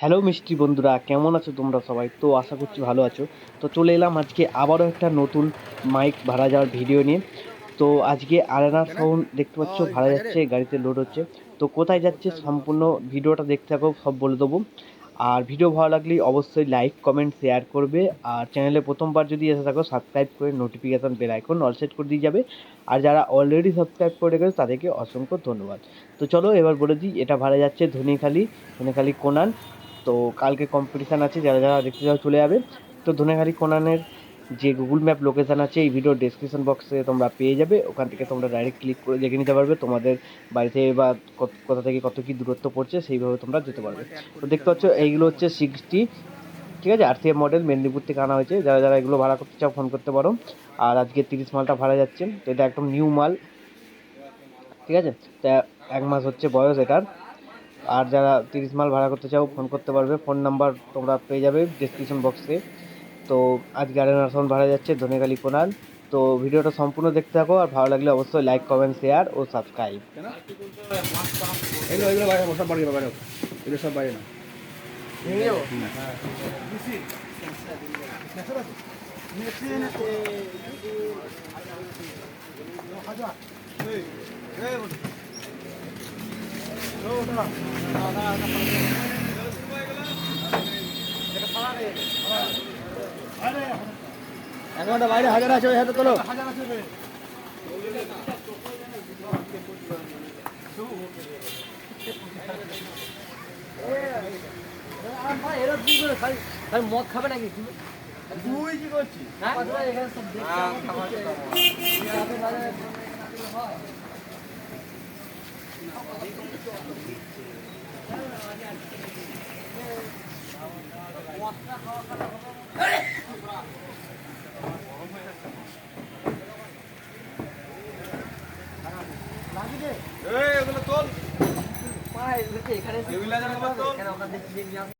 Hello মিষ্টি বন্ধুরা, কেমন আছো তোমরা সবাই? তো আশা করছি ভালো আছো। তো চলে এলাম আজকে আবারও একটা নতুন মাইক ভাড়া যাওয়ার ভিডিও নিয়ে। তো আজকে আরেনা সাউন্ড দেখতে পাচ্ছ, ভাড়া যাচ্ছে, গাড়িতে লোড হচ্ছে। তো কোথায় যাচ্ছে সম্পূর্ণ ভিডিওটা দেখতে থাকো, সব বলে দেবো। আর ভিডিও ভালো লাগলে অবশ্যই লাইক কমেন্ট শেয়ার করবে। আর চ্যানেলে প্রথমবার যদি এসে থাকো সাবস্ক্রাইব করে notification bell icon all set করে দিয়ে যাবে। আর যারা অলরেডি সাবস্ক্রাইব করে গেছে তাদেরকে অসংখ্য ধন্যবাদ। তো চলো এবার বলে দিই, এটা ভাড়া যাচ্ছে ধনিখালি ধনিখালি কোনান। তো কালকে কম্পিটিশান আছে, যারা যারা দেখতে যাও চলে যাবে। তো ধনেখালি কোনানের যে গুগল ম্যাপ লোকেশান আছে, এই ভিডিও ডেসক্রিপশন বক্সে তোমরা পেয়ে যাবে। ওখান থেকে তোমরা ডাইরেক্ট ক্লিক করে দেখে নিতে পারবে তোমাদের বাড়িতে বা কোথা থেকে কত কী দূরত্ব পড়ছে, সেইভাবে তোমরা যেতে পারবে। তো দেখতে পাচ্ছ, এইগুলো হচ্ছে সিক্সটি ঠিক আছে? আরসিএফ মডেল মেদিনীপুর থেকে আনা হয়েছে। যারা যারা এগুলো ভাড়া করতে চাও ফোন করতে পারো। আর আজকে তিরিশ মালটা ভাড়া যাচ্ছে। তো এটা একদম নিউ মাল, ঠিক আছে? তা এক মাস হচ্ছে বয়স এটার। আর যারা তিরিশ মাল ভাড়া করতে চাও ফোন করতে পারবে ফোন নাম্বার তোমরা পেয়ে যাবে ডিসক্রিপশন বক্সে তো আজ গার্ডেন আসন ভাড়া যাচ্ছে ধনেখালি কোনাল তো ভিডিওটা সম্পূর্ণ দেখতে থাকো আর ভালো লাগলে অবশ্যই লাইক কমেন্ট শেয়ার ও সাবস্ক্রাইব এগুলো এগুলো বাইরে সব বাড়ি বাইরে এগুলো সব বাইরে না এক ঘণ্টা বাইরে হাজার আছে ওই হাতে তোলো। মদ খাবে নাকি? তুই কি করছিস? এখানে এগুলো তোল। ওখান থেকে